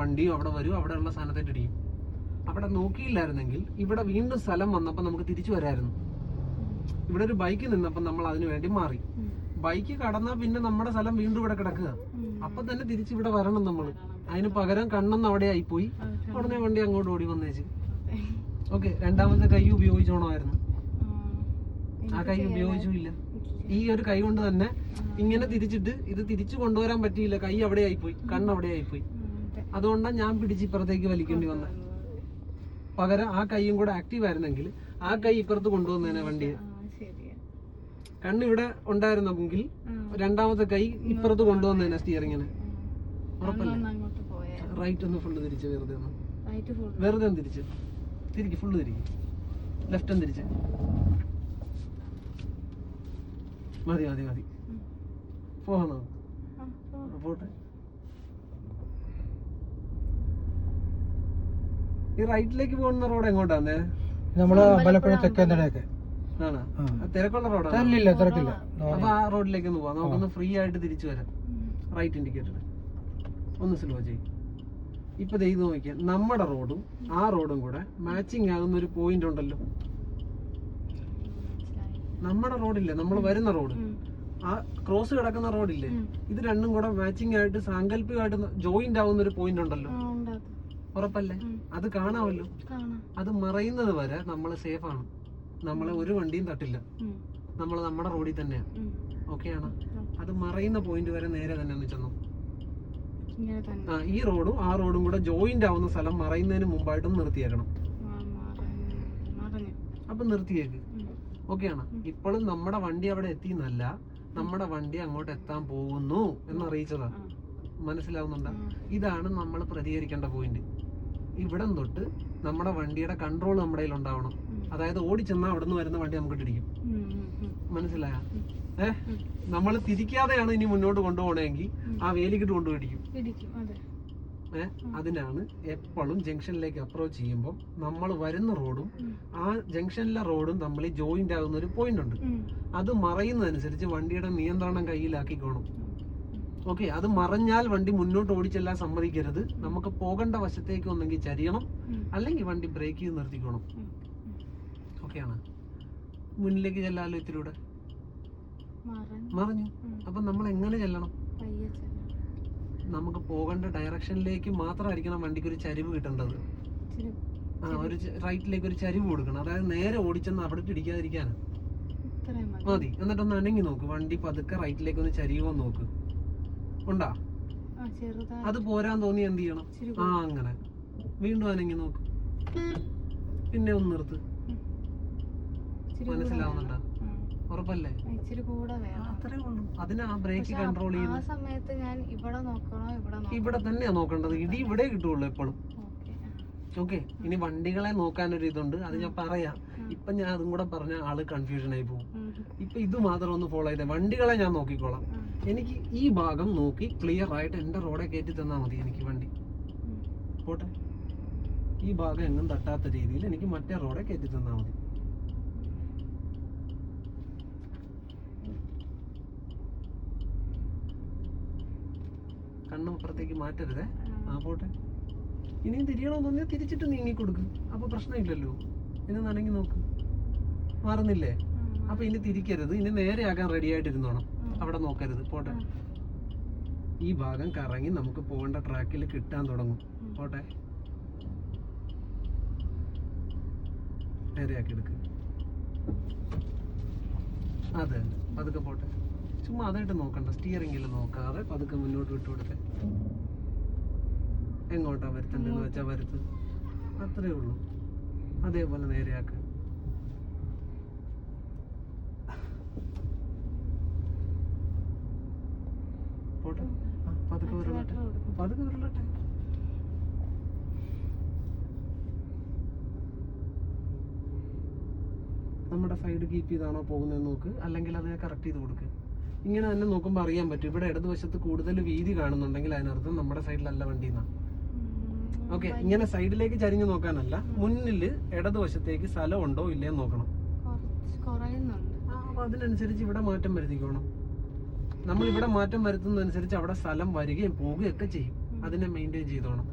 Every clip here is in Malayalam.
വണ്ടിയും അവിടെ വരും അവിടെയുള്ള സ്ഥാനത്തേക്ക് ഇടിയും അവിടെ നോക്കിയില്ലായിരുന്നെങ്കിൽ ഇവിടെ വീണ്ടും സ്ഥലം വന്നപ്പോൾ നമുക്ക് തിരിച്ചു വരായിരുന്നു. ഇവിടെ ഒരു ബൈക്ക് നിന്നപ്പോൾ നമ്മൾ അതിനു വേണ്ടി മാറി. ബൈക്ക് കടന്നാൽ പിന്നെ നമ്മുടെ സ്ഥലം വീണ്ടും ഇവിടെ കിടക്കുക. അപ്പൊ തന്നെ തിരിച്ച് ഇവിടെ വരണം നമ്മൾ. അതിന് പകരം കണ്ണെന്ന് അവിടെ ആയിപ്പോയി. ഉടനെ വണ്ടി അങ്ങോട്ട് ഓടി വന്നേച്ച്. ഓക്കെ രണ്ടാമത്തെ കൈ ഉപയോഗിച്ചോണമായിരുന്നു. ആ കൈ ഉപയോഗിച്ചില്ല ഈ ഒരു കൈ കൊണ്ട് തന്നെ ഇങ്ങനെ തിരിച്ചിട്ട് ഇത് തിരിച്ചു കൊണ്ടുവരാൻ പറ്റിയില്ല. കൈ അവിടെ ആയിപ്പോയി. കണ്ണ് അവിടെ ആയിപ്പോയി. അതുകൊണ്ടാണ് ഞാൻ പിടിച്ച് ഇപ്പുറത്തേക്ക് വലിക്കേണ്ടി വന്നത്. പകരം ആ കൈയും കൂടെ ആക്റ്റീവ് ആയിരുന്നെങ്കിൽ ആ കൈ ഇപ്പുറത്ത് കൊണ്ടുവന്നേനെ വണ്ടിയെ. കണ്ണിവിടെ ഉണ്ടായിരുന്നെങ്കിൽ രണ്ടാമത്തെ കൈ ഇപ്പുറത്ത് കൊണ്ടുവന്നേനെ സ്റ്റിയറിങ്ങിന് ഉറപ്പല്ലേ? റൈറ്റ് ഒന്ന് ഫുള്ള് തിരിച്ച് വെറുതെ ഒന്ന്. വെറുതെ ഒന്ന് തിരിച്ച്. തിരിക്ക് ഫുള്ള് തിരിക്ക്. ലെഫ്റ്റ് ഒന്ന് തിരിച്ച്. മതി മതി മതി. പോകാം നമുക്ക്. പോട്ടെ. ഈ റൈറ്റിലേക്ക് പോകുന്ന റോഡ് എങ്ങോട്ടാണ് നമ്മൾ അമ്പലപ്പുഴ തെക്കേന്തടയൊക്കെ. തിരക്കുള്ള റോഡാണ്? അല്ലില്ല തിരക്കില്ല. അപ്പൊ ആ റോഡിലേക്ക് ഒന്ന് പോവാം. നമുക്കൊന്ന് ഫ്രീ ആയിട്ട് തിരിച്ചു വരാം. റൈറ്റ് ഇൻഡിക്കേറ്റർ ഒന്ന് സ്ലോ ചെയ്യും. ഇപ്പൊ ചെയ്ത് നോക്കിയാൽ നമ്മുടെ റോഡും ആ റോഡും കൂടെ മാച്ചിങ് ആകുന്ന ഒരു പോയിന്റ് ഉണ്ടല്ലോ. നമ്മുടെ റോഡില്ലേ? നമ്മൾ വരുന്ന റോഡ്. ആ ക്രോസ് കിടക്കുന്ന റോഡില്ലേ? ഇത് രണ്ടും കൂടെ മാച്ചിങ് ആയിട്ട് സാങ്കല്പികമായിട്ട് ജോയിന്റ് ആവുന്ന ഒരു പോയിന്റ് ഉണ്ടല്ലോ. ഉറപ്പല്ലേ? അത് കാണാമല്ലോ. കാണാം. അത് മറയുന്നത് വരെ നമ്മൾ സേഫ് ആണ്. നമ്മളെ ഒരു വണ്ടിയും തട്ടില്ല. നമ്മൾ നമ്മുടെ റോഡിൽ തന്നെയാണ് ഓക്കെയാണ് അത് മറയുന്ന പോയിന്റ് വരെ നേരെ തന്നെ ഒന്ന് ചെന്നു. ആ ഈ റോഡും ആ റോഡും കൂടെ ജോയിന്റ് ആവുന്ന സ്ഥലം മറയുന്നതിന് മുമ്പായിട്ടും നിർത്തിയേക്കണം. അപ്പൊ നിർത്തിയേക്ക്. ഓക്കെയാണ് ഇപ്പോഴും നമ്മുടെ വണ്ടി അവിടെ എത്തിയെന്നല്ല നമ്മുടെ വണ്ടി അങ്ങോട്ട് എത്താൻ പോകുന്നു എന്ന് അറിയിച്ചതാ മനസ്സിലാവുന്നുണ്ടോ. ഇതാണ് നമ്മൾ പ്രതികരിക്കേണ്ട പോയിന്റ് ഇവിടം തൊട്ട് നമ്മുടെ വണ്ടിയുടെ കൺട്രോൾ നമ്മുടെ കയ്യിൽ ഉണ്ടാവണം. അതായത് ഓടിച്ചെന്നാൽ അവിടെ നിന്ന് വരുന്ന വണ്ടി നമുക്ക് ഇടിക്കും ഉം. മനസ്സിലായ? ഏഹ് ഏ? നമ്മൾ തിരിക്കാതെയാണ് ഇനി മുന്നോട്ട് കൊണ്ടുപോകണമെങ്കിൽ ആ വേലിക്കിട്ട് അതെ. ഏ? അതിനാണ് എപ്പോഴും ജംഗ്ഷനിലേക്ക് അപ്രോച്ച് ചെയ്യുമ്പോൾ നമ്മൾ വരുന്ന റോഡും ആ ജംഗ്ഷനിലെ റോഡും തമ്മിൽ ജോയിന്റ് ആകുന്ന ഒരു പോയിന്റ് ഉണ്ട്. അത് മറയുന്നതനുസരിച്ച് വണ്ടിയുടെ നിയന്ത്രണം കയ്യിലാക്കിക്കോണം ഓക്കെ അത് മറഞ്ഞാൽ വണ്ടി മുന്നോട്ട് ഓടിച്ചെല്ലാം സമ്മതിക്കരുത്. നമുക്ക് പോകേണ്ട വശത്തേക്ക് ഒന്നെങ്കിൽ ചരിയണം. അല്ലെങ്കിൽ വണ്ടി ബ്രേക്ക് ചെയ്ത് നിർത്തിക്കണം. ഓക്കെ ഓക്കെയാണ്? മുന്നിലേക്ക് ചെല്ലാലോ ഇത്തിലൂടെ മറഞ്ഞു. ഉം. നമ്മൾ എങ്ങനെ ചെല്ലണം. നമുക്ക് പോകേണ്ട ഡയറക്ഷനിലേക്ക് മാത്രമായിരിക്കണം വണ്ടിക്ക് ഒരു ചരിവ് കിട്ടേണ്ടത്. ആ ഒരു റൈറ്റിലേക്ക് ഒരു ചരിവ് കൊടുക്കണം. അതായത് നേരെ ഓടിച്ചെന്ന് അവിടെ ഇടിക്കാതിരിക്കാനാ ഇത്രയും മതി. മതി. എന്നിട്ടൊന്ന് അനങ്ങി നോക്ക്. വണ്ടി പതുക്കെ റൈറ്റിലേക്ക് ഒന്ന് ചരിയുമോ നോക്ക്. ഉണ്ടാ? അത് പോരാൻ തോന്നി എന്ത് ചെയ്യണം? ആ അങ്ങനെ. വീണ്ടും അനങ്ങി നോക്ക്. പിന്നെ ഒന്ന് നിർത്ത്. മനസ്സിലാവുന്നുണ്ടോ? ഉറപ്പല്ലേ? അത്രേ ഉള്ളൂ. ആ ബ്രേക്ക് കൺട്രോൾ സമയത്ത് ഞാൻ ഇവിടെ നോക്കണോ ഇവിടെ നോക്കണോ? ഇവിടെ തന്നെയാ നോക്കേണ്ടത്. ഇടി ഇവിടെ കിട്ടുള്ളൂ എപ്പോഴും. ഓക്കെ ഇനി വണ്ടികളെ നോക്കാൻ ഒരു ഇതുണ്ട് അത് ഞാൻ പറയാം. ഇപ്പൊ ഞാൻ അതും കൂടെ പറഞ്ഞ ആൾ കൺഫ്യൂഷൻ ആയി പോകും. ഇപ്പൊ ഇത് മാത്രം ഒന്ന് ഫോളോ ചെയ്തേ. വണ്ടികളെ ഞാൻ നോക്കിക്കോളാം. എനിക്ക് ഈ ഭാഗം നോക്കി ക്ലിയർ ആയിട്ട് എന്റെ റോഡെ കയറ്റി തന്നാൽ മതി എനിക്ക് വണ്ടി. പോട്ടെ. ഈ ഭാഗം എങ്ങും തട്ടാത്ത രീതിയിൽ എനിക്ക് മറ്റേ റോഡെ കയറ്റി തന്നാൽ മതി. കണ്ണപ്പുറത്തേക്ക് മാറ്റരുതേ. ആ പോട്ടെ. ഇനിയും തിരിയണോ തോന്നിയാൽ തിരിച്ചിട്ട് നീങ്ങി കൊടുക്കും. അപ്പൊ പ്രശ്നമില്ലല്ലോ. ഇനി നനങ്ങി നോക്ക്. മാറുന്നില്ലേ? അപ്പൊ ഇനി തിരിക്കരുത്. ഇനി നേരെയാകാൻ റെഡി ആയിട്ടിരുന്നോണം. അവിടെ നോക്കരുത്. പോട്ടെ. ഈ ഭാഗം കറങ്ങി നമുക്ക് പോകേണ്ട ട്രാക്കിൽ കിട്ടാൻ തുടങ്ങും. പോട്ടെ. നേരെയാക്കി എടുക്ക്. അതെ. പതുക്കെ പോട്ടെ. ചുമ്മാ അതായിട്ട് നോക്കണ്ട. സ്റ്റിയറിംഗിൽ നോക്കാതെ പതുക്കെ മുന്നോട്ട് വിട്ടു കൊടുത്തെ എങ്ങോട്ടാ എന്ന് വെച്ചാൽ വരുത്ത്. അത്രേ ഉള്ളൂ. അതേപോലെ നേരെയാക്ക്. പോട്ടെ. നമ്മുടെ സൈഡ് കീപ്പ് ചെയ്താണോ പോകുന്നത് നോക്ക്. അല്ലെങ്കിൽ അതിനെ കറക്റ്റ് ചെയ്ത് കൊടുക്ക്. ഇങ്ങനെ തന്നെ നോക്കുമ്പോൾ അറിയാൻ പറ്റും. ഇവിടെ ഇടതുവശത്ത് കൂടുതൽ വീതി കാണുന്നുണ്ടെങ്കിൽ അതിനർത്ഥം നമ്മുടെ സൈഡിലല്ല വണ്ടി എന്നാ ഓക്കെ ഇങ്ങനെ സൈഡിലേക്ക് ചരിഞ്ഞു നോക്കാനല്ല മുന്നിൽ ഇടതുവശത്തേക്ക് സ്ഥലം ഉണ്ടോ ഇല്ലേ നോക്കണം. അതിനനുസരിച്ച് ഇവിടെ മാറ്റം വരുത്തിക്കോണം. നമ്മൾ ഇവിടെ മാറ്റം വരുത്തുന്നതനുസരിച്ച് അവിടെ സ്ഥലം വരികയും പോവുകയും ഒക്കെ ചെയ്യും അതിനെ മെയിന്റെയിൻ ചെയ്തോണം.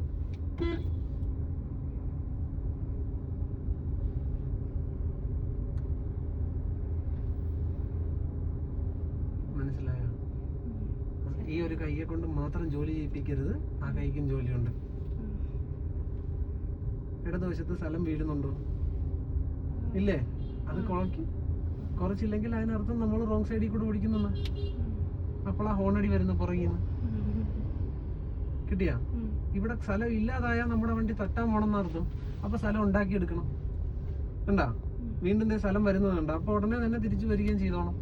മനസ്സിലായോ? ഈ ഒരു കൈയെ കൊണ്ട് മാത്രം ജോലി ചെയ്യിപ്പിക്കരുത്. ആ കൈക്കും ജോലിയുണ്ട്. ഇടതുവശത്ത് സ്ഥലം വീഴുന്നുണ്ടോ? ഇല്ലേ? അത് കുറയ്ക്കും കുറച്ചില്ലെങ്കിൽ അതിനർത്ഥം നമ്മൾ റോങ് സൈഡിൽ കൂടെ ഓടിക്കുന്നു അപ്പോൾ ആ ഹോണടി വരുന്നു പുറകിൽ നിന്ന് കിട്ടിയാ ഇവിടെ സ്ഥലം ഇല്ലാതായാൽ നമ്മുടെ വണ്ടി തട്ടാൻ പോണെന്ന് അർത്ഥം. അപ്പൊ സ്ഥലം ഉണ്ടാക്കിയെടുക്കണം. കണ്ടാ? വീണ്ടും സ്ഥലം വരുന്നത് കണ്ട. അപ്പൊ ഉടനെ തന്നെ തിരിച്ചു വരികയും ചെയ്തോണം.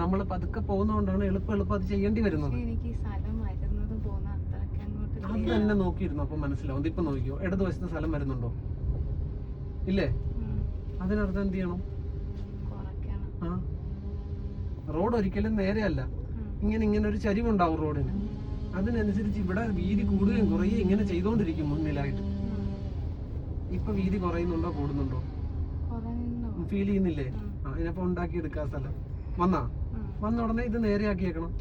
നമ്മൾ പതുക്കെ പോകുന്നതുകൊണ്ടാണ് എളുപ്പം എളുപ്പം അത് ചെയ്യേണ്ടി വരുന്നത്. Clear തന്നെ നോക്കിയിരുന്നു അപ്പൊ മനസ്സിലാവും. ഇപ്പൊ നോക്കിയോ ഇടതുവശത്ത് സ്ഥലം വരുന്നുണ്ടോ? ഇല്ലേ. അതിനർത്ഥം എന്ത് ചെയ്യണം? ആ. റോഡ് ഒരിക്കലും നേരെയല്ല. ഇങ്ങനെ ഇങ്ങനെ ഒരു ചരിവുണ്ടാവും റോഡിന്. അതിനനുസരിച്ച് ഇവിടെ വീതി കൂടുകയും കുറയുകയും ഇങ്ങനെ ചെയ്തുകൊണ്ടിരിക്കും മുന്നിലായിട്ട്. ഇപ്പൊ വീതി കുറയുന്നുണ്ടോ കൂടുന്നുണ്ടോ? ഫീൽ ചെയ്യുന്നില്ലേ. ആ ഇതിനപ്പോ ഉണ്ടാക്കി എടുക്കാൻ സ്ഥലം. വന്നാ. വന്ന ഉടനെ ഇത് നേരെയാക്കിയേക്കണം.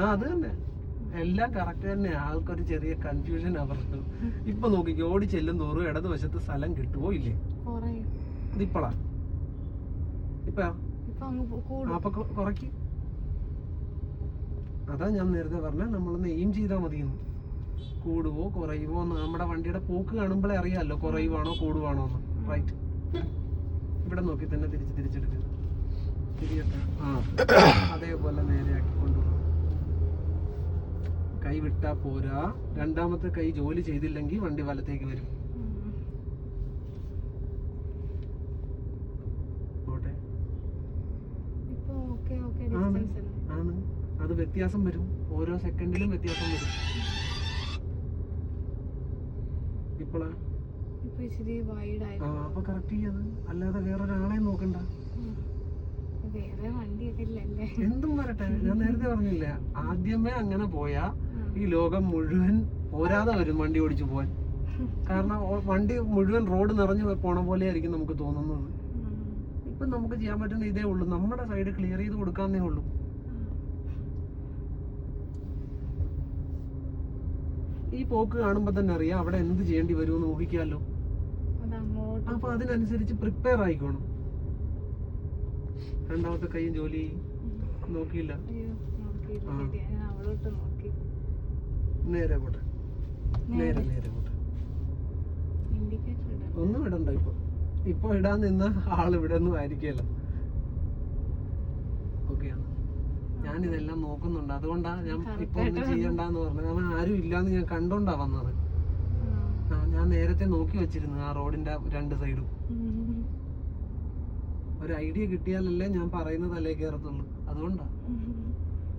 ആ അത് തന്നെ. എല്ലാം കറക്റ്റ് തന്നെ. ആൾക്കൊരു ചെറിയ കൺഫ്യൂഷൻ അവർക്ക് ഇപ്പൊ നോക്കിക്കോ ഓടി ചെല്ലും തോറും ഇടതുവശത്ത് സ്ഥലം കിട്ടുവോ ഇല്ലേ? ഇപ്പളാ ഇതിപ്പളാ. ഇപ്പൊ. അപ്പൊ കുറയ്ക്ക്. അതാ ഞാൻ നേരത്തെ പറഞ്ഞ നമ്മളൊന്ന് എയിം ചെയ്താൽ മതിയെന്ന്. കൂടുവോ കുറയുവോ നമ്മുടെ വണ്ടിയുടെ പോക്ക് കാണുമ്പോഴേ അറിയാമല്ലോ കുറയുവാണോ കൂടുവാണോ എന്ന്. റൈറ്റ് ഇവിടെ നോക്കി തന്നെ തിരിച്ച് തിരിച്ചെടുക്കുക തിരിയട്ടെ ആ അതേപോലെ നേരെയാക്കി കൊണ്ടുപോകും കൈ വിട്ടാ പോരാ. രണ്ടാമത്തെ കൈ ജോലി ചെയ്തില്ലെങ്കിൽ വണ്ടി വലത്തേക്ക് വരും. ആണ്. അത് വ്യത്യാസം വരും. ഓരോ സെക്കൻഡിലും വ്യത്യാസം വരും. ഇപ്പോഴാ ഇപ്പൊ ഇച്ചിരി വൈഡ് ആയി ആ അപ്പൊ കറക്റ്റ് ചെയ്യത് അല്ലാതെ വേറൊരാളെ നോക്കണ്ട. എന്തും വരട്ടെ. ഞാൻ നേരത്തെ പറഞ്ഞില്ല ആദ്യമേ അങ്ങനെ പോയാ. ഈ ലോകം മുഴുവൻ പോരാതെ വരും വണ്ടി ഓടിച്ചു പോവാൻ. കാരണം വണ്ടി മുഴുവൻ റോഡ് നിറഞ്ഞു പോണ പോലെ ആയിരിക്കും നമുക്ക് തോന്നുന്നത്. ഇപ്പൊ നമുക്ക് ചെയ്യാൻ പറ്റുന്ന ഇതേ ഉള്ളൂ. നമ്മുടെ സൈഡ് ക്ലിയർ ചെയ്ത് കൊടുക്കാന്നേ ഉള്ളൂ. ഈ പോക്ക് കാണുമ്പോ തന്നെ അറിയാം അവിടെ എന്ത് ചെയ്യേണ്ടി വരുമെന്ന് ഊഹിക്കാമല്ലോ അപ്പൊ അതിനനുസരിച്ച് പ്രിപ്പയർ ആയിക്കോണം. രണ്ടാമത്തെ കൈയും ജോലി നോക്കിയില്ല. ആ. ശരിയാ ഞാൻ അവളോട്ട് നോക്കി നേരെ പോട്ടെ നേരെ നേരെ. പോട്ടെ ഒന്നും ഇടണ്ട ഇപ്പൊ. ഇപ്പൊ ഇടാൻ നിന്ന ആൾ ഇവിടെ ഒന്നും ആയിരിക്കല്ല. ഓക്കെയാണ് ഞാൻ ഇതെല്ലാം നോക്കുന്നുണ്ട്. അതുകൊണ്ടാ ഞാൻ ഇപ്പൊ ഒന്നും ചെയ്യണ്ടെന്ന് പറഞ്ഞത്. കാരണം ആരും ഇല്ലാന്ന് ഞാൻ കണ്ടോണ്ടാ വന്നത്. ഞാൻ നേരത്തെ നോക്കി വെച്ചിരുന്നു ആ റോഡിന്റെ രണ്ട് സൈഡും ഒരു ഐഡിയ കിട്ടിയാലല്ലേ ഞാൻ പറയുന്നത് അല്ലേ കയറത്തുള്ളൂ അതുകൊണ്ടാ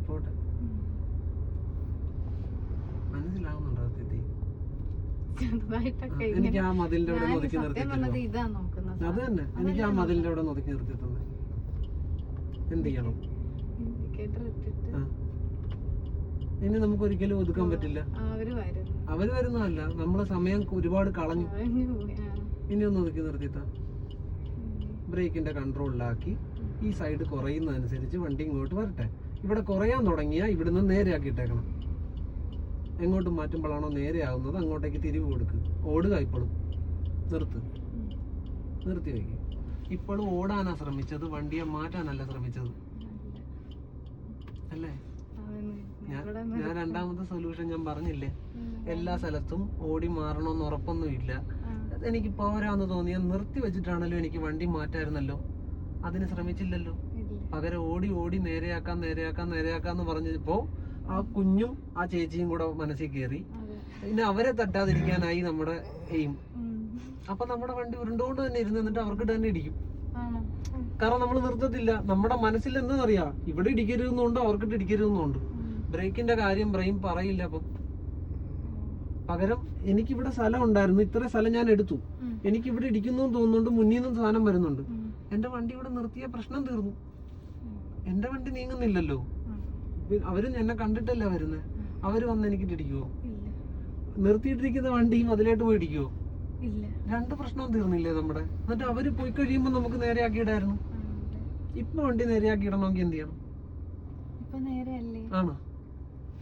പോട്ടെ മനസ്സിലാവുന്നുണ്ടോ സത്യത്തിൽ ചെറുതായിട്ടൊക്കെ എനിക്ക് ആ മതിലിന്റെ അവിടെ ഒതുക്കി സത്യം പറഞ്ഞത് നിർത്തിയിട്ടില്ല ഇതാ നോക്കുന്നത്. അത് തന്നെ. എനിക്ക് ആ മതിലിന്റെ അവിടെ ഒതുക്കി നിർത്തി തന്നെ എന്ത് ചെയ്യണം? ഇൻഡിക്കേറ്റർ ഇട്ടിട്ട്. ആ. ഇനി നമുക്ക് ഒരിക്കലും ഒതുക്കാൻ പറ്റില്ല. അവർ വരുന്നു. അവർ വരുന്നതല്ല. നമ്മളെ സമയം ഒരുപാട് കളഞ്ഞു. അവഞ്ഞു പോയി. ആ. ഇനി ഒന്ന് ഒതുക്കി നിർത്തിത്താ ബ്രേക്കിന്റെ കൺട്രോളിലാക്കി ഈ സൈഡ് കുറയുന്നതനുസരിച്ച് വണ്ടി ഇങ്ങോട്ട് വരട്ടെ. ഇവിടെ കുറയാൻ തുടങ്ങിയാൽ ഇവിടുന്ന് നേരെയാക്കിയിട്ടേക്കണം എങ്ങോട്ട് മാറ്റുമ്പോഴാണോ നേരെയാവുന്നത് അങ്ങോട്ടേക്ക് തിരിവ് കൊടുക്കുക ഓടുക ഇപ്പോഴും. നിർത്ത്. നിർത്തി വയ്ക്കുക ഇപ്പോഴും ഓടാനാ ശ്രമിച്ചത് വണ്ടിയെ മാറ്റാനല്ല ശ്രമിച്ചത്. അല്ലേ? ഞാൻ രണ്ടാമത്തെ സൊല്യൂഷൻ ഞാൻ പറഞ്ഞില്ലേ? എല്ലാ സ്ഥലത്തും ഓടി മാറണമെന്ന് ഉറപ്പൊന്നുമില്ല. എനിക്ക് പോരാന്ന് തോന്നിയ നിർത്തി വെച്ചിട്ടാണല്ലോ എനിക്ക് വണ്ടി മാറ്റായിരുന്നല്ലോ. അതിന് ശ്രമിച്ചില്ലല്ലോ. പകരം ഓടി ഓടി നേരെയാക്കാൻ നേരെയാക്കാൻ നേരെയാക്കാന്ന് പറഞ്ഞപ്പോ ആ കുഞ്ഞും ആ ചേച്ചിയും കൂടെ മനസ്സിൽ കയറി പിന്നെ അവരെ തട്ടാതിരിക്കാനായി നമ്മുടെ എയിം. അപ്പൊ നമ്മുടെ വണ്ടി ഉരുണ്ടുകൊണ്ട് തന്നെ ഇരുന്ന് എന്നിട്ട് അവർക്ക് തന്നെ ഇടിക്കും. കാരണം നമ്മൾ നിർത്തത്തില്ല. നമ്മുടെ മനസ്സിൽ എന്താണെന്നറിയാം ഇവിടെ ഇടിക്കരുതെന്നുണ്ട്? അവർക്കിട്ട് ഇടിക്കരുതെന്നുണ്ട്. ബ്രേക്കിന്റെ കാര്യം ബ്രെയിൻ പറയില്ല അപ്പം. പകരം എനിക്കിവിടെ സ്ഥലം ഉണ്ടായിരുന്നു. ഇത്ര സ്ഥലം ഞാൻ എടുത്തു. എനിക്കിവിടെ ഇടിക്കുന്നു തോന്നുന്നുണ്ട്. മുന്നിൽ നിന്നും സാധനം വരുന്നുണ്ട്. എന്റെ വണ്ടി ഇവിടെ നിർത്തിയ പ്രശ്നം തീർന്നു. എന്റെ വണ്ടി നീങ്ങുന്നില്ലല്ലോ. അവർ എന്നെ കണ്ടിട്ടല്ല വരുന്നത് അവർ അവർ വന്ന് എനിക്ക് ഇടിക്കുവോ നിർത്തിയിട്ടിരിക്കുന്ന വണ്ടിയും അതിലേട്ട് പോയി ഇടിക്കുവോ രണ്ട് പ്രശ്നവും തീർന്നില്ലേ നമ്മുടെ? എന്നിട്ട് അവർ പോയി കഴിയുമ്പോൾ നമുക്ക് നേരെയാക്കി ഇടായിരുന്നു. ഇപ്പൊ വണ്ടി നേരെയാക്കി ഇടണമെങ്കിൽ എന്ത് ചെയ്യണം? ആണോ?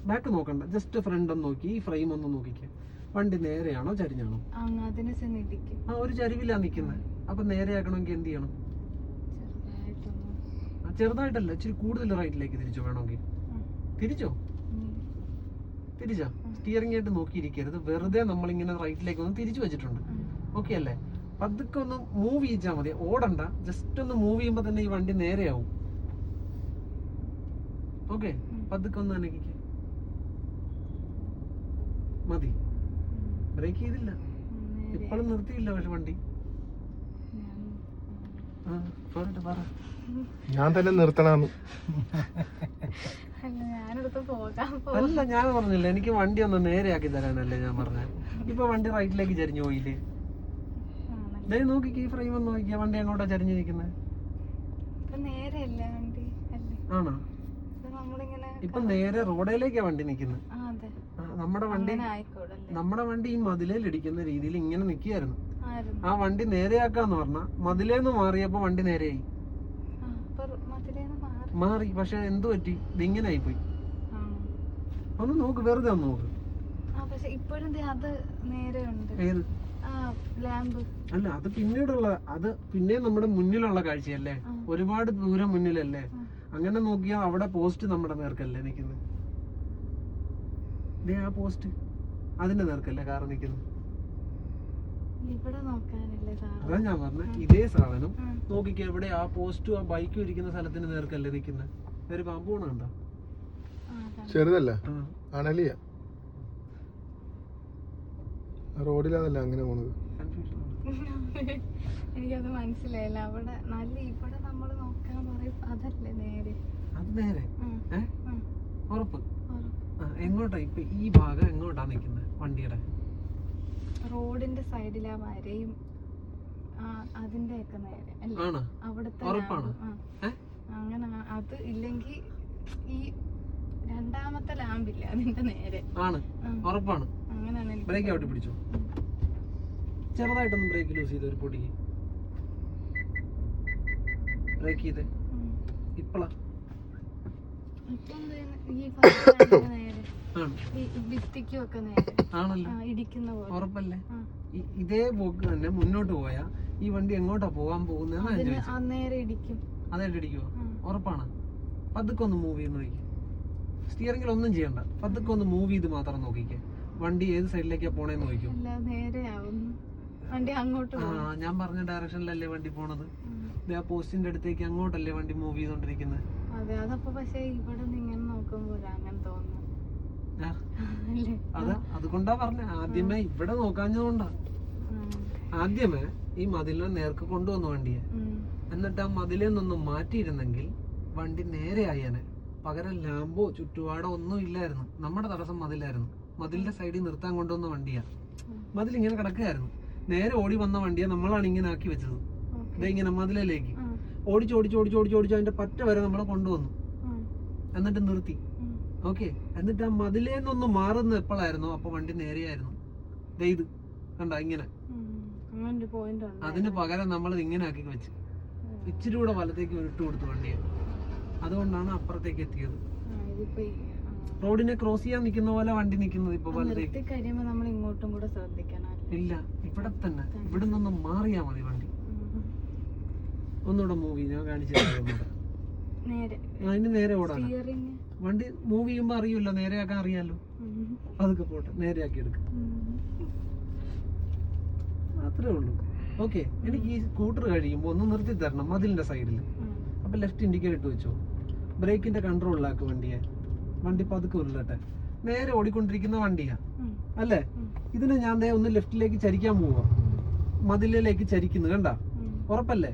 ബാക്ക് നോക്കണ്ട. ജസ്റ്റ് ഫ്രണ്ട് ഒന്ന് നോക്കി ഈ ഫ്രെയിം ഒന്ന് നോക്കിക്കേ. വണ്ടി നേരെയാണോ ചരിഞ്ഞാണോ? ആ ഒരു ചരിവില്ല നിക്കുന്നത് അപ്പൊ നേരെയാക്കണമെങ്കിൽ എന്ത് ചെയ്യണം? ചെറുതായിട്ടല്ല ഇച്ചിരി കൂടുതൽ റൈറ്റിലേക്ക് തിരിച്ചു വേണമെങ്കിൽ. തിരിച്ചോ. തിരിച്ചോ? സ്റ്റിയറിംഗ് ആയിട്ട് നോക്കിയിരിക്കരുത്. വെറുതെ നമ്മളിങ്ങനെ റൈറ്റിലേക്ക് ഒന്ന് തിരിച്ചു വെച്ചിട്ടുണ്ട്. ഓക്കെ അല്ലേ? പതുക്കെ ഒന്ന് മൂവ് ചെയ്യിച്ചാൽ മതി. ഓടണ്ട. ജസ്റ്റ് ഒന്ന് മൂവ് ചെയ്യുമ്പോൾ തന്നെ ഈ വണ്ടി നേരെയാവും. ഓക്കെ. പതുക്കെ ഒന്ന് അനക്കിക്ക് മതി. ബ്രേക്ക് ചെയ്തില്ല. ഇപ്പോഴും നിർത്തിയില്ല പക്ഷെ വണ്ടി. ഞാൻ തന്നെ നിർത്തണമെന്ന് അല്ല ഞാൻ പറഞ്ഞില്ല എനിക്ക് വണ്ടി ഒന്ന് നേരെയാക്കി തരാനല്ലേ ഞാൻ പറഞ്ഞ. ഇപ്പൊ വണ്ടി റൈറ്റിലേക്ക് ചരിഞ്ഞു പോയില്ലേ? ആണല്ലേ. ദേ നോക്കിക്ക് ഈ ഫ്രെയിം ഒന്ന് നോക്കിയാ വണ്ടി അങ്ങോട്ടാ ചരിഞ്ഞു നിൽക്കുന്നത് ഇപ്പൊ നേരെയല്ല വണ്ടി അല്ലേ? ആണോ? ഇപ്പൊ നേരെ റോഡിലേക്കാ വണ്ടി നിക്കുന്നത് നമ്മുടെ വണ്ടി നമ്മുടെ വണ്ടി ഈ മതിലേൽ ഇടിക്കുന്ന രീതിയിൽ ഇങ്ങനെ നിൽക്കുകയായിരുന്നു ആയിരുന്നു. ആ വണ്ടി നേരെയാക്കാന്ന് പറഞ്ഞ മതിലേന്ന് മാറിയപ്പോ വണ്ടി നേരെയായി. മാറി. പക്ഷെ എന്തു പറ്റി? ഇതിങ്ങനെ ആയിപ്പോയി ഒന്ന് നോക്ക് വെറുതെ ഒന്ന് നോക്ക്. ഇപ്പോഴും അത് നേരെ ഉണ്ട്. ഏത്? അല്ല അത് പിന്നീടുള്ള അത് പിന്നെ നമ്മുടെ മുന്നിലുള്ള കാഴ്ചയല്ലേ. ഒരുപാട് ദൂരം മുന്നിലല്ലേ? അങ്ങനെ നോക്കിയാ അവിടെ പോസ്റ്റ് നമ്മുടെ നേർക്കല്ലേ നിൽക്കുന്നത് ആ പോസ്റ്റ്. അതിന്റെ നേർക്കല്ലേ കാർ നിൽക്കുന്നത് അതാ ഞാൻ പറഞ്ഞ ഇതേ സാധനം നോക്കിക്ക എവിടെ ആ പോസ്റ്റും ആ ബൈക്കും ഇരിക്കുന്ന സ്ഥലത്തിന് നേർക്കല്ലേ നിൽക്കുന്നത് ഒരു പാമ്പ് കണ്ടോ? ആ, അതാണ്. ചെറുതല്ല. അണലിയ. റോഡിലാന്നല്ല അങ്ങനെ പോണത്. എനിക്കത് മനസ്സിലായില്ല. അവിടെ നല്ല ഇവിടെ നമ്മൾ നോക്കാൻ പറയും അതല്ലേ നേരെ? അത് നേരെ? ഉറപ്പ്. എങ്ങോട്ടാ ഇപ്പൊ ഈ ഭാഗം എങ്ങോട്ടാ നിൽക്കുന്നത് വണ്ടിയുടെ? റോഡിന്റെ സൈഡിലെ വരയും അതിന്റെ ഒക്കെ നേരെ അവിടുത്തെ? അങ്ങനെ അത് ഇല്ലെങ്കിൽ ഈ രണ്ടാമത്തെ ലാമ്പില്ല അതിന്റെ നേരെ. ആണ്. ഉറപ്പാണ്. അങ്ങനെയാണ് ബ്രേക്ക് ഔട്ടി പിടിച്ചോ? ചെറുതായിട്ടൊന്ന് ബ്രേക്ക് ലൂസ് ചെയ്ത് ഒരു പൊടിക്ക്? ബ്രേക്ക് ചെയ്ത്. ഇപ്പളാ. ഇപ്പം ഈ first ആണല്ലോ. ഇടിക്കുന്ന പോലെ. ഉറപ്പല്ലേ? ഇതേ പോക്ക് തന്നെ മുന്നോട്ട് പോയാ ഈ വണ്ടി എങ്ങോട്ടാ പോകാൻ പോകുന്നത് നേരെ ഇടിക്കും. അതായിട്ട് ഇടിക്കുവോ? ഉറപ്പാണ്. പതുക്കെ ഒന്ന് മൂവ് ചെയ്ത് നോക്കി സ്റ്റിയറിംഗിൽ ഒന്നും ചെയ്യണ്ട. പതുക്കെ ഒന്ന് മൂവ് ചെയ്ത് മാത്രം നോക്കിക്കേ. വണ്ടി ഏത് സൈഡിലേക്കാ പോണേന്ന് നോക്കിക്കും. വണ്ടി അങ്ങോട്ട് ആ ഞാൻ പറഞ്ഞ ഡയറക്ഷനിലല്ലേ വണ്ടി പോണത്? ആ പോസ്റ്റിന്റെ അടുത്തേക്ക് അങ്ങോട്ടല്ലേ വണ്ടി മൂവ് ചെയ്തോണ്ടിരിക്കുന്നത് അതെ അതപ്പോ പക്ഷെ ഇവിടെ നിന്ന് ഇങ്ങനെ നോക്കുമ്പോൾ അങ്ങനെ തോന്നുന്നു ആ, അല്ലേ അത് അതുകൊണ്ടാ പറഞ്ഞ. ആദ്യമേ ഇവിടെ നോക്കാഞ്ഞതുകൊണ്ടാ. ആദ്യമേ ഈ മതിലിനെ നേർക്ക് കൊണ്ടുവന്ന വണ്ടിയെ. എന്നിട്ട് ആ മതിലിൽ നിന്നും മാറ്റിയിരുന്നെങ്കിൽ വണ്ടി നേരെ ആയേനെ. പകരം ലാമ്പോ ചുറ്റുപാടോ ഒന്നും ഇല്ലായിരുന്നു. നമ്മുടെ തടസ്സം മതിലായിരുന്നു. മതിലിന്റെ സൈഡിൽ നിർത്താൻ കൊണ്ടുവന്ന വണ്ടിയാ. മതിൽ ഇങ്ങനെ കിടക്കുകയായിരുന്നു. നേരെ ഓടി വന്ന വണ്ടിയെ നമ്മളാണ് ഇങ്ങനെ ആക്കി വെച്ചത്. ഇതേ ഇങ്ങനെ മതിലിലേക്ക്. ഉം. ഓടിച്ച് ഓടിച്ച് ഓടിച്ച് ഓടിച്ച് ഓടിച്ച് അതിന്റെ പറ്റ വരെ നമ്മളെ കൊണ്ടുവന്നു. എന്നിട്ട് നിർത്തി. ഓക്കെ. എന്നിട്ട് ആ മതിലേ നിന്നൊന്ന് മാറുന്ന എപ്പോഴായിരുന്നു അപ്പൊ വണ്ടി നേരെയായിരുന്നു. ഇത്. കണ്ട? ഇങ്ങനെ. അതിന് പകരം നമ്മൾ ഇങ്ങനെ ആക്കി വെച്ച് ഇച്ചിരി കൂടെ വലത്തേക്ക് ഇട്ട് കൊടുത്തു വണ്ടിയെ. അതുകൊണ്ടാണ് അപ്പുറത്തേക്ക് എത്തിയത്. റോഡിനെ ക്രോസ് ചെയ്യാൻ നിൽക്കുന്ന പോലെ വണ്ടി നിൽക്കുന്നത് ഇപ്പൊ വലത്തേക്ക്. ഇങ്ങോട്ടും കൂടെ ശ്രദ്ധിക്കണം ഇല്ല. ഇവിടെ തന്നെ. ഇവിടെ നിന്നൊന്ന് മാറിയാ മതി വണ്ടി. ഒന്നൂടെ ഒന്നുകൂടെ മൂവി ഞാൻ കാണിച്ചു അതിന് നേരെ. ഓടാൻ സ്റ്റിയറിങ് വണ്ടി മൂവ് ചെയ്യുമ്പോ അറിയുമല്ലോ നേരെയാക്കാൻ അറിയാലോ. അതൊക്കെ പോട്ടെ നേരെയാക്കി എടുക്ക. അത്രേ ഉള്ളൂ. ഓക്കെ എനിക്ക് ഈ സ്കൂട്ടർ കഴിയുമ്പോൾ ഒന്ന് നിർത്തി തരണം മതിലിന്റെ സൈഡിൽ അപ്പൊ ലെഫ്റ്റ് ഇൻഡിക്കേറ്റർ ഇട്ട് വെച്ചോ. ബ്രേക്കിന്റെ കൺട്രോളിലാക്ക് വണ്ടിയെ. വണ്ടി പതുക്കെ ഉരുളട്ടെ. നേരെ ഓടിക്കൊണ്ടിരിക്കുന്ന വണ്ടിയാ. അല്ലേ? ഇതിനെ ഞാൻ ദേ ഒന്ന് ലെഫ്റ്റിലേക്ക് ചരിക്കാൻ പോവാ. മതിലിലേക്ക് ചരിക്കുന്നു കണ്ട? ഉറപ്പല്ലേ?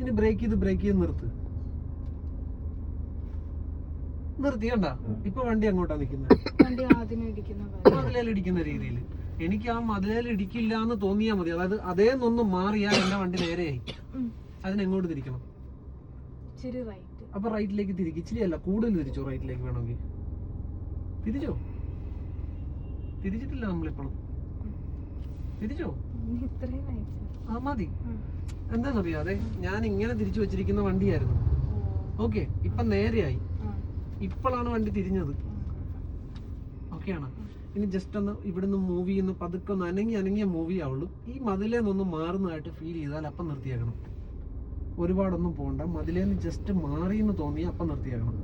ഇനി ബ്രേക്ക് ചെയ്ത് ബ്രേക്ക് ചെയ്ത് നിർത്ത്. നിർത്തി കണ്ട ഇപ്പൊ വണ്ടി അങ്ങോട്ടാ പോലെ. മതിലേൽ ഇടിക്കുന്ന രീതിയിൽ എനിക്ക് ആ മതിലേൽ ഇടിക്കില്ല എന്ന് തോന്നിയാ മതി. അതായത് അതേ നിന്നും മാറിയാൽ എന്റെ വണ്ടി നേരെയായി. അതിനെങ്ങോട്ട് തിരിക്കണം? അപ്പൊ റൈറ്റിലേക്ക് തിരിക്കും. ഇച്ചിരി അല്ല കൂടുതൽ തിരിച്ചോ റൈറ്റിലേക്ക് വേണമെങ്കിൽ? തിരിച്ചോ? തിരിച്ചിട്ടില്ല നമ്മളിപ്പോഴും തിരിച്ചോ? ആ മതി. എന്താണെന്നറിയാതെ ഞാൻ ഇങ്ങനെ തിരിച്ചു വെച്ചിരിക്കുന്ന വണ്ടിയായിരുന്നു. ഓക്കെ ഇപ്പൊ നേരെയായി. ഇപ്പോഴാണ് വണ്ടി തിരിഞ്ഞത്. ഓക്കെയാണ്. ഇനി ജസ്റ്റ് ഒന്ന് ഇവിടുന്ന് മൂവ് ചെയ്യുന്ന. പതുക്കെ ഒന്ന് അനങ്ങി അനങ്ങിയ മൂവ് ആവുള്ളൂ ഈ മതിലേ മതിലേന്നൊന്ന് മാറുന്നതായിട്ട് ഫീൽ ചെയ്താൽ അപ്പം നിർത്തിയേക്കണം. ഒരുപാടൊന്നും പോകണ്ട മതിലേന്ന് ജസ്റ്റ് മാറി എന്ന് തോന്നി അപ്പം നിർത്തിയേക്കണം.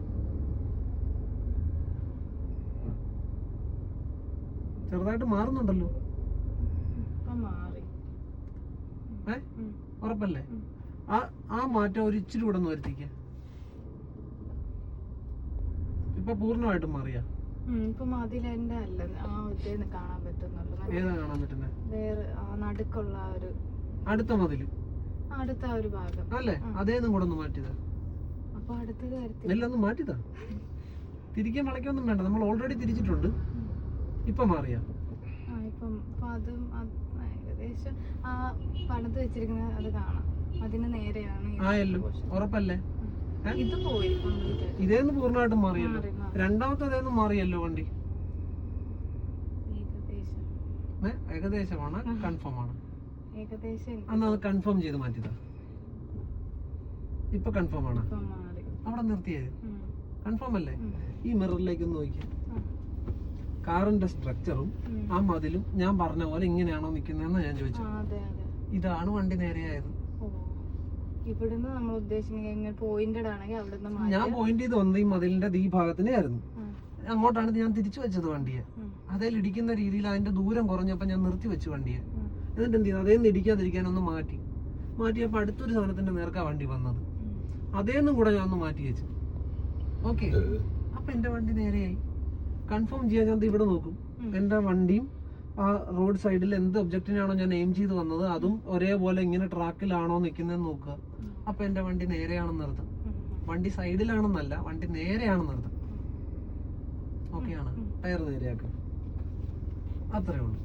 ചെറുതായിട്ട് മാറുന്നുണ്ടല്ലോ. ഏ? ഉറപ്പല്ലേ? ആ ആ മാറ്റം ഒരു ഇച്ചിരി കൂടെ ഒന്ന് വരുത്തിക്ക. ഇപ്പൊ പൂർണമായിട്ടും മാറിയാ? ഉം, ഇപ്പൊ മതിലെന്റെ അല്ല. ആ ഇതേന്ന് കാണാൻ പറ്റുന്നുള്ളൂ. നല്ല ഏതാ കാണാൻ പറ്റുന്നത് വേറെ ആ നടുക്കുള്ള ആ ഒരു അടുത്ത മതിൽ. അടുത്ത ആ ഒരു ഭാഗം. അല്ലേ. അതേന്നും കൂടെ ഒന്ന് മാറ്റിയതാ. അപ്പൊ എല്ലാം ഒന്ന് മാറ്റിയതാ? തിരിക്കാൻ വളയ്ക്കൊന്നും വേണ്ട. നമ്മൾ ഓൾറെഡി തിരിച്ചിട്ടുണ്ട്. ഇപ്പൊ മാറിയാ. ഇപ്പം അതും ഏകദേശം ആ പണിത് വെച്ചിരിക്കുന്നത് അത് കാണാം. അതിന് നേരെയാണ് ആ ഉറപ്പല്ലേ? ഇത് പോയി. ഇതേന്ന് പൂർണമായിട്ടും മാറിയല്ലോ. മാറി, മാറി. രണ്ടാമത്തെ അതേന്ന് മാറിയല്ലോ വണ്ടി? ഏകദേശമാണ് കൺഫേം ആണ്. ഏകദേശം. എനിക്ക് അന്ന് അത് കൺഫേം ചെയ്ത് മാറ്റിയതാ. ഇപ്പൊ കൺഫേം ആണ്. അവിടെ നിർത്തിയത് കൺഫേം അല്ലേ? ഈ മിററിലേക്ക് ഒന്ന് നോക്കിയാൽ കാറിന്റെ സ്ട്രക്ചറും ആ മതിലും ഞാൻ പറഞ്ഞ പോലെ ഇങ്ങനെയാണോ നിൽക്കുന്നതെന്ന് ഞാൻ ചോദിച്ചു. ഇതാണ് വണ്ടി നേരെയായത്. ഇവിടുന്ന് നമ്മൾ ഉദ്ദേശിക്കുന്നത് പോയിന്റഡ് ആണെങ്കിൽ അവിടുന്ന് ഞാൻ പോയിന്റ് ചെയ്ത് വന്നത് ഈ മതിലിന്റെ ഈ ഭാഗത്തിനെ ആയിരുന്നു. അങ്ങോട്ടാണ് ഞാൻ തിരിച്ചു വെച്ചത് വണ്ടിയെ. അതേ ഇടിക്കുന്ന രീതിയിൽ അതിന്റെ ദൂരം കുറഞ്ഞപ്പോൾ ഞാൻ നിർത്തി വെച്ചു വണ്ടിയെ. എന്നിട്ട് എന്ത് ചെയ്യുന്നു അതേന്ന് ഇടിക്കാതിരിക്കാൻ ഒന്ന് മാറ്റി. മാറ്റിയപ്പോൾ അടുത്തൊരു സാധനത്തിന്റെ നേർക്കാ വണ്ടി വന്നത്. അതേന്നും കൂടെ ഞാൻ ഒന്ന് മാറ്റി വെച്ചു. ഓക്കെ. അപ്പൊ എന്റെ വണ്ടി നേരെയായി. കൺഫേം ചെയ്യാൻ ഞാൻ ദേ ഇവിടെ നോക്കും. എന്റെ വണ്ടിയും ആ റോഡ് സൈഡിൽ എന്ത് ഒബ്ജക്റ്റിനാണോ ഞാൻ എയിം ചെയ്ത് വന്നത് അതും ഒരേപോലെ ഇങ്ങനെ ട്രാക്കിലാണോ നിൽക്കുന്നതെന്ന് നോക്കുക. അപ്പൊ എന്റെ വണ്ടി നേരെയാണെന്ന് അർത്ഥം വണ്ടി സൈഡിലാണെന്നല്ല വണ്ടി നേരെയാണെന്ന് അർത്ഥം ഓക്കെയാണ്. ഉം. ടയർ നേരെയാക്കാം. അത്രേ ഉള്ളൂ.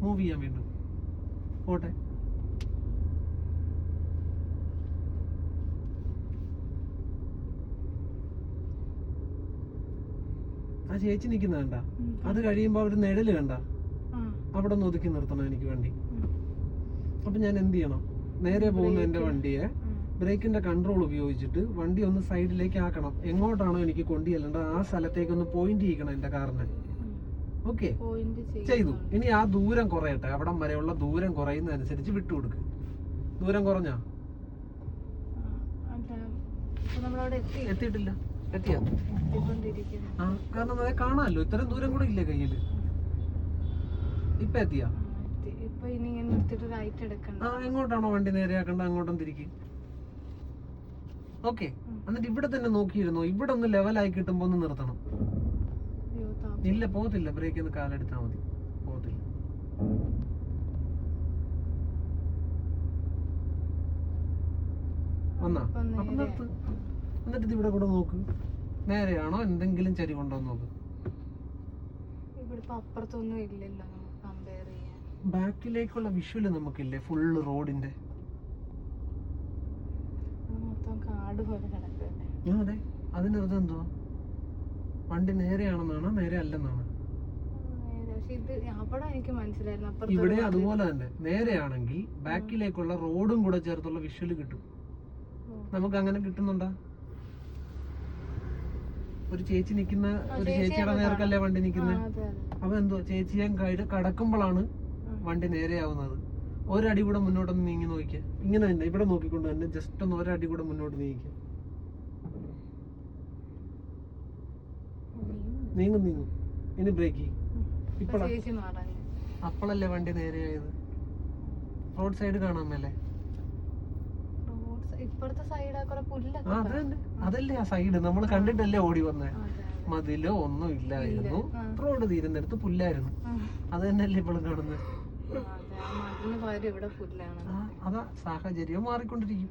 മൂവ് ചെയ്യാൻ വീണ്ടും. പോട്ടെ. ആ ചേച്ചി നിൽക്കുന്ന കണ്ട? അത് കഴിയുമ്പോ അവർ നിഴൽ കണ്ട? അവിടെ ഒന്ന് ഒതുക്കി നിർത്തണം എനിക്ക് വേണ്ടി. അപ്പൊ ഞാൻ എന്ത് ചെയ്യണം? നേരെ പോകുന്ന എന്റെ വണ്ടിയെ ബ്രേക്കിന്റെ കൺട്രോൾ ഉപയോഗിച്ചിട്ട് വണ്ടി ഒന്ന് സൈഡിലേക്ക് ആക്കണം. എങ്ങോട്ടാണോ എനിക്ക് കൊണ്ടുചെല്ലേണ്ടത് ആ സ്ഥലത്തേക്ക് ഒന്ന് പോയിന്റ് ചെയ്യണം എന്റെ കാറിനെ ഓക്കെ ചെയ്തു. ഇനി ആ ദൂരം കുറയട്ടെ. അവിടം വരെയുള്ള ദൂരം കുറയുന്നതനുസരിച്ച് വിട്ടുകൊടുക്കും. ദൂരം കുറഞ്ഞ? എത്തിയിട്ടില്ല. എത്തിയാ? ആ കാരണം കാണാമല്ലോ. ഇത്രയും ദൂരം കൂടെ ഇല്ലേ കയ്യിൽ? ഇപ്പൊ എത്തിയാ? ആ, എത്തി. ഇപ്പൊ ഇനി ഇങ്ങനെ നിർത്തിയിട്ട് റൈറ്റ് എടുക്കണ്ട. ആ എങ്ങോട്ടാണോ വണ്ടി നേരെയാക്കണ്ട അങ്ങോട്ടും തിരിക്ക്. ഓക്കെ എന്നിട്ട് ഇവിടെ തന്നെ നോക്കിയിരുന്നു? ഇവിടെ ഒന്ന് ലെവലായി കിട്ടുമ്പോ ഒന്ന് നിർത്തണം. ഇല്ല പോകത്തില്ല. ബ്രേക്ക് ഒന്ന് കാലെടുത്താ മതി. പോകത്തില്ല. വന്നാ? ഇപ്പൊ അപ്പൊ നിർത്ത്. എന്നിട്ട് ഇത് ഇവിടെ കൂടെ നോക്ക്. നേരെയാണോ? എന്തെങ്കിലും ചരിവുണ്ടോ കൊണ്ടോ നോക്ക്. ഇവിടെ അപ്പുറത്തൊന്നും ഇല്ലല്ലോ. ബാക്കിലേക്കുള്ള വിഷ്വൽ നമുക്കില്ലേ? ഫുള്ള് റോഡിന്റെ കിടക്കല്ലേ ആ അതിനർത്ഥം എന്തോ വണ്ടി നേരെയാണെന്നാണോ നേരെ അല്ലെന്നാണ്? ഇവിടെ അതുപോലെ തന്നെ. നേരെയാണെങ്കിൽ ബാക്കിലേക്കുള്ള റോഡും കൂടെ ചേർത്തുള്ള വിഷ്വൽ കിട്ടും. നമുക്ക് അങ്ങനെ കിട്ടുന്നുണ്ടോ? ഒരു ചേച്ചി നിൽക്കുന്ന ഒരു ചേച്ചിയുടെ നേർക്കല്ലേ വണ്ടി നിൽക്കുന്നത് അതെ അതെ. അപ്പൊ എന്തോ ചേച്ചിയെ കടക്കുമ്പോഴാണ്. വണ്ടി നേരെയാവുന്നത്. ഒരടി കൂടെ മുന്നോട്ടൊന്ന് നീങ്ങി നോക്കിയാൽ ഇങ്ങനെ തന്നെ ഇവിടെ നോക്കിക്കൊണ്ട് തന്നെ ജസ്റ്റ് ഒന്ന് ഒരടി കൂടെ മുന്നോട്ട് നീങ്ങിക്കുക നീങ്ങും നീങ്ങും. ഇനി ബ്രേക്ക് ചെയ്യും. അപ്പോഴല്ലേ വണ്ടി നേരെയായത്? റോഡ് സൈഡ് കാണാൻ മേലെ. അതല്ലേ ആ സൈഡ് നമ്മൾ കണ്ടിട്ടല്ലേ ഓടി വന്നേ. മതിലോ ഒന്നും ഇല്ലായിരുന്നു. റോഡ് തീരുന്നിടത്ത് പുല്ലായിരുന്നു. അത് തന്നെയല്ലേ ഇപ്പോഴും കാണുന്നത് അതെ. സാഹചര്യം മാറിക്കൊണ്ടിരിക്കും.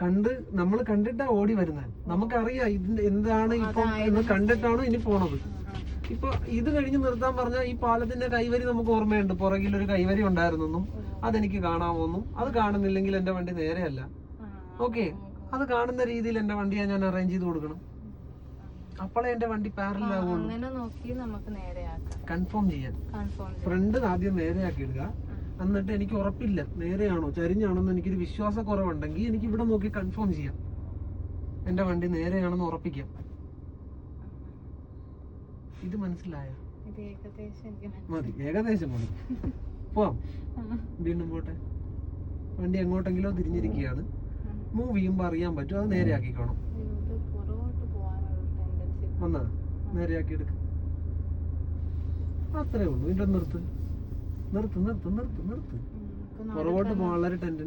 കണ്ട് നമ്മൾ കണ്ടിട്ടാ ഓടി വരുന്നത് നമുക്കറിയാം ഇതിന്റെ എന്താണ് ഇപ്പൊ കണ്ടിട്ടാണോ എന്ന് കണ്ടിട്ടാണ് ഇനി പോണത്. ഇപ്പൊ ഇത് കഴിഞ്ഞ് നിർത്താൻ പറഞ്ഞാൽ ഈ പാലത്തിന്റെ കൈവരി നമുക്ക് ഓർമ്മയുണ്ട്. പുറകിൽ ഒരു കൈവരി ഉണ്ടായിരുന്നെന്നും. അതെനിക്ക് കാണാമോന്നും. അത് കാണുന്നില്ലെങ്കിൽ എന്റെ വണ്ടി നേരെയല്ല. ഓക്കെ. അത് കാണുന്ന രീതിയിൽ എന്റെ വണ്ടിയെ ഞാൻ അറേഞ്ച് ചെയ്ത് കൊടുക്കണം. അപ്പോളെ എന്റെ വണ്ടി പാരലാവും അങ്ങനെ നോക്കി നമുക്ക് നേരെയാക്കാം. കൺഫേം ചെയ്യാൻ കൺഫേം ഫ്രണ്ട് ആദ്യം നേരെയാക്കി ഇടുക എന്നിട്ട് എനിക്ക് ഉറപ്പില്ല. നേരെയാണോ ചരിഞ്ഞാണോന്ന് എനിക്കൊരു വിശ്വാസ കുറവുണ്ടെങ്കിൽ എനിക്ക് ഇവിടെ നോക്കി കൺഫേം ചെയ്യാം. എന്റെ വണ്ടി നേരെയാണെന്ന് ഉറപ്പിക്കാം. ഇത് മനസ്സിലായോ? മതി. ഏകദേശം മതി. പോവാം. വീണ്ടും പോട്ടെ. വണ്ടി എങ്ങോട്ടെങ്കിലോ തിരിഞ്ഞിരിക്കുകയാണ്. മൂവ് ചെയ്യുമ്പോൾ അറിയാൻ പറ്റും. അത് നേരെയാക്കിക്കോണം. വന്നാ നേരെയാക്കി എടുക്ക. അത്രേ ഉള്ളൂ. ഇതിന്റെ നിർത്ത്. നിർത്ത് നിർത്ത് നിർത്ത് നിർത്ത്. പുറകോട്ട് വളരെ ടെൻഡൻസി